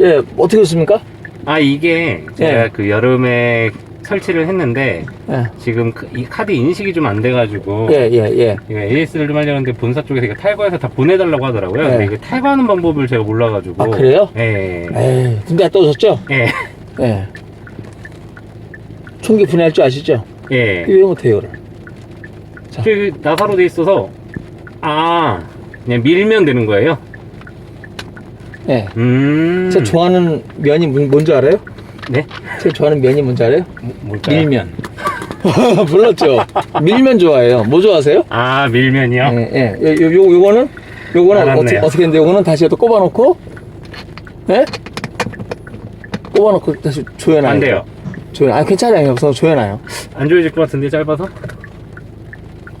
예, 어떻게 됐습니까? 아 이게 제가 예. 그 여름에 설치를 했는데 예, 지금 그- 이 카드 인식이 좀 안 돼가지고 예, 예, 예. 이거 AS를 좀 하려는데 본사 쪽에서 이거 탈거해서 다 보내달라고 하더라고요. 네. 근데 이거 탈거하는 방법을 제가 몰라가지고. 아, 그래요? 예. 에이, 군대 또 오셨죠? 예. 예. 총기 분해할 줄 아시죠? 예. 왜 못해요, 이거를? 그 나사로 돼 있어서 아 그냥 밀면 되는 거예요. 예. 음. 제가 좋아하는 면이 뭔- 뭔지 알아요? 네? 제가 좋아하는 면이 뭔지 알아요? 뭐- 뭘까요? 밀면. 몰랐죠? 밀면 좋아해요. 뭐 좋아하세요? 아 밀면이요. 예, 예. 요, 요, 요, 요거는, 요거는 알았네요. 어떻게, 어떻게 했는데, 요거는 다시 또 꼽아놓고, 예? 꼽아놓고 다시 조여놔요. 안 돼요. 조여, 아, 괜찮아요. 우선 조여놔요. 안 좋아질 것 같은데 짧아서?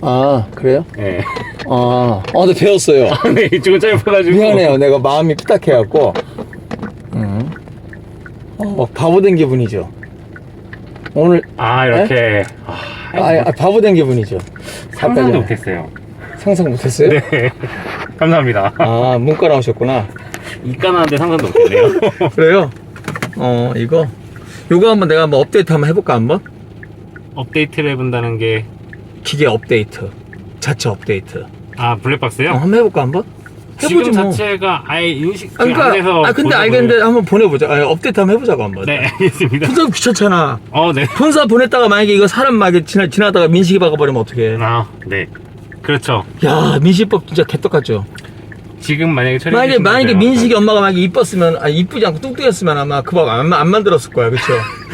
아, 그래요? 예. 아, 어, 네, 배웠어요. 네 이쪽은 짧아가지고. 미안해요. 내가 마음이 삐딱해갖고. 음. 어, 막 바보 된 기분이죠. 오늘, 아 이렇게. 아, 아, 아, 바보 된 기분이죠. 상상도 아까 전에. 못했어요. 상상 못했어요? 네. 감사합니다. 아, 문과 나오셨구나. 이까 나는데 상상도 못했네요. 그래요? 어, 이거. 요거 한번 내가 한번 업데이트 한번 해볼까, 한번? 업데이트를 해본다는 게. 기계 업데이트. 자체 업데이트. 아 블랙박스요? 어, 한번 해볼까, 한번? 지금 해보지 뭐. 자체가 아예 인식 아, 그러니까, 안 돼서. 아, 근데 보내버려요. 알겠는데 한번 보내보자. 아, 업데이트 한번 해보자고, 한번. 네 알겠습니다. 분석 귀찮잖아. 어 네. 본사 보냈다가 만약에 이거 사람 막 지나, 지나다가 민식이 박아버리면 어떡해. 아 네. 그렇죠. 야, 민식법 진짜 개떡같죠? 지금 만약에 처리. 만약에, 만약에 민식이 엄마가 만약에 이뻤으면, 아, 이쁘지 않고 뚱뚱했으면 아마 그밥 안, 안 만들었을 거야, 그쵸?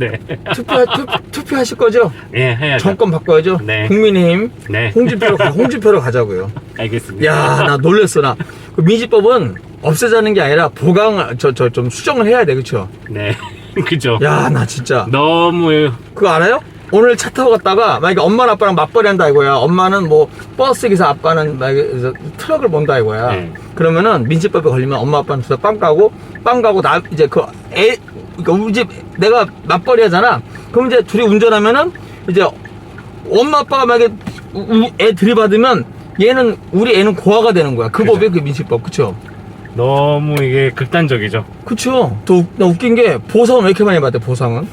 네. 투표, 투, 투표 하실 거죠? 예 해야죠. 정권 바꿔야죠? 네. 국민의힘, 네. 홍준표로, 가- 홍준표로 가자고요. 알겠습니다. 야, 나 놀랬어, 나. 그 민식법은 없애자는 게 아니라 보강, 저, 저, 좀 수정을 해야 돼, 그쵸? 네. 그죠. 야, 나 진짜. 너무 그거 알아요? 오늘 차 타고 갔다가 만약에 엄마랑 아빠랑 맞벌이 한다 이거야. 엄마는 뭐 버스 기사, 아빠는 트럭을 본다 이거야. 네. 그러면은 민지법에 걸리면 엄마 아빠는 둘 다 빵 가고 빵 가고 나 이제 그 애 그러니까 우리 집 내가 맞벌이 하잖아. 그럼 이제 둘이 운전하면은 이제 엄마 아빠가 만약에 애 들이받으면 얘는 우리 애는 고아가 되는 거야. 그 그죠. 법이 그 민지법 그쵸? 너무 이게 극단적이죠. 그쵸? 또 웃- 나 웃긴 게 보상은 왜 이렇게 많이 받대 보상은?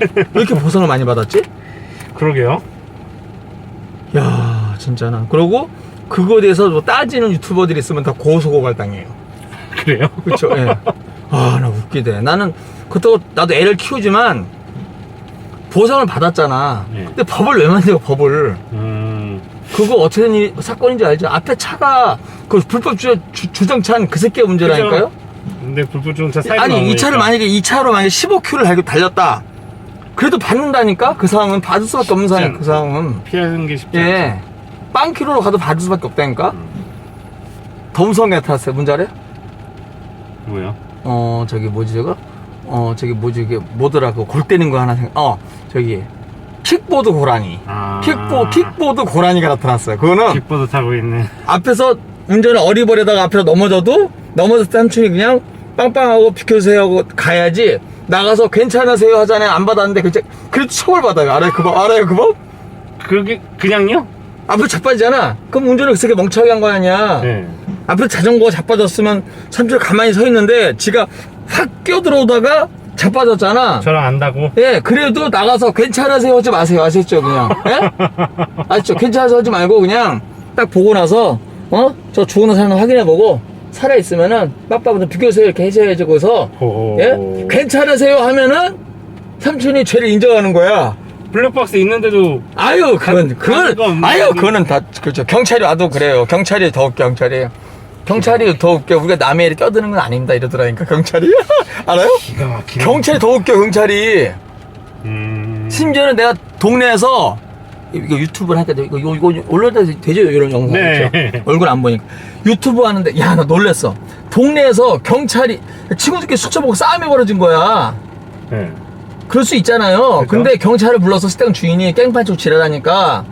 왜 이렇게 보상을 많이 받았지? 그러게요. 야 진짜나 그러고 그거에 대해서 뭐 따지는 유튜버들이 있으면 다 고소고발 당해요 그래요? 그쵸 예. 아 나 웃기대 나는 그렇다고 나도 애를 키우지만 보상을 받았잖아 예. 근데 법을 왜 만들어 법을 음. 그거 어떻게 된 일, 사건인지 알죠 앞에 차가 그 불법 주, 주, 주 정차한 그 새끼의 문제라니까요 근데 불법주행차 사이드 아니 이 차를 만약에 이 차로 만약에 15km를 달렸다 그래도 받는다니까 그 상황은 받을 수밖에 없는 상황이야 그 상황은 피하는 게 쉽지 않죠. 예. 빵 키로로 가도 받을 수밖에 없다니까? 더 무서운 게 나타났어요. 뭔지 알아요? 뭐요? 어, 저기 뭐지, 저거? 어, 저기 뭐지, 이게 뭐더라, 그골 때는 거 하나 생각, 어, 저기, 킥보드 고라니. 아. 킥보, 킥보드 고라니가 나타났어요. 그거는 킥보드 타고 있는. 앞에서 운전을 어리버리다가 앞에서 넘어져도 넘어졌을 때 삼촌이 그냥 빵빵하고 비켜주세요 하고 가야지 나가서 괜찮으세요 하잖아요. 안 받았는데 그제 그래도 처벌받아요. 알아요? 그 법? 알아요? 그 법? 그게 그냥요? 앞에 자빠지잖아. 그럼 운전을 그 새끼 멍청하게 한 거 아니야. 네. 앞에 자전거가 자빠졌으면 삼촌 가만히 서 있는데 지가 확 끼어들어오다가 자빠졌잖아. 저랑 안다고. 예, 그래도 나가서 괜찮으세요 하지 마세요. 아셨죠, 그냥. 예? 아셨죠? 괜찮으세요 하지 말고 그냥 딱 보고 나서, 어? 저 죽은 사람 확인해보고 살아있으면은 빡빡부터 비켜주세요 이렇게 해줘야지, 거기서. 오. 예? 괜찮으세요 하면은 삼촌이 죄를 인정하는 거야. 블랙박스 있는데도 아유, 그건, 그건, 없는 아유, 거지. 그거는 다, 그렇죠. 경찰이 와도 그래요. 경찰이 더 웃겨, 경찰이. 경찰이 더 웃겨. 우리가 남의 일에 껴드는 건 아닙니다. 이러더라니까, 경찰이. 알아요? 기가 막히네. 경찰이 더 웃겨, 경찰이. 음. 심지어는 내가 동네에서 이거 유튜브를 하니까 이거, 이거, 이거 올려도 되죠? 이런 영상. 네. 그렇죠? 얼굴 안 보니까. 유튜브 하는데, 야, 나 놀랬어. 동네에서 경찰이, 친구들끼리 숙소 보고 싸움이 벌어진 거야. 네. 그럴 수 있잖아요. 그죠? 근데 경찰을 불러서 식당 주인이 깽판 쪽 지랄하니까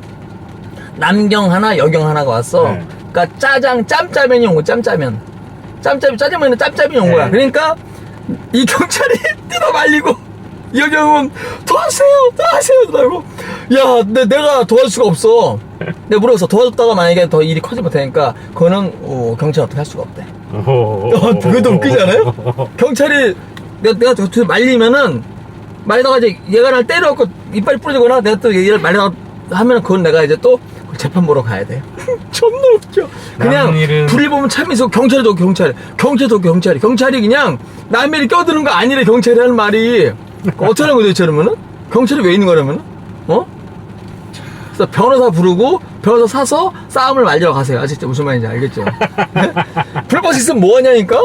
남경 하나, 여경 하나가 왔어. 네. 그러니까 짜장, 짬짜면이 온 거야, 짬짜면. 짬짜면, 짜장면은 짬짜면이 온 네. 거야. 그러니까 이 경찰이 뜯어 말리고 여경은 도와주세요, 도와주세요, 그러고 야, 내, 내가 도와줄 수가 없어. 내가 물어봤어. 도와줬다가 만약에 더 일이 커지면 되니까 그거는 어, 경찰 어떻게 할 수가 없대. 어, 그것도 웃기지 않아요? 경찰이 내가, 내가 저 말리면은 말다가 이제 얘가 날 때려갖고 이빨이 부러지거나 내가 또 얘를 말다가 하면은 그건 내가 이제 또 재판 보러 가야 돼. 존나 웃겨. 그냥 일은- 불이 보면 참이 있어. 경찰도 경찰, 경찰도 경찰이. 경찰이 그냥 남의 일 껴드는 거 아니래 경찰이 하는 말이. 어쩌라는 거지 대체 그러면은? 경찰이 왜 있는 거라면은? 어? 그래서 변호사 부르고 변호사 사서 싸움을 말리러 가세요. 아시죠? 무슨 말인지 알겠죠? 불법 있으면 뭐 하냐니까?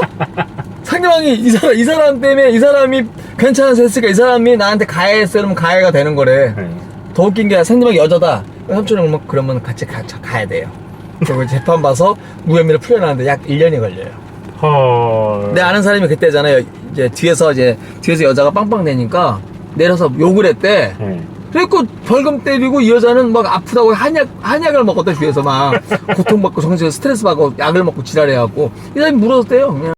상대방이 이 사람, 이 사람 때문에 이 사람이 괜찮아서 했으니까 이 사람이 나한테 가해했어 그러면 가해가 되는 거래. 네. 더 웃긴 게 상대방이 여자다. 삼촌은 뭐 그러면 같이 가, 가야 돼요. 그리고 재판 봐서 무혐의를 풀려나는데 약 1년이 걸려요. 헐. 내 아는 사람이 그때잖아요. 이제 뒤에서 이제 뒤에서 여자가 빵빵 대니까 내려서 욕을 했대. 네. 그래갖고 벌금 때리고 이 여자는 막 아프다고 한약 한약을 먹었대 뒤에서 막 고통받고 정신에 스트레스 받고 약을 먹고 지랄해갖고 이 사람이 물었대요. 그냥.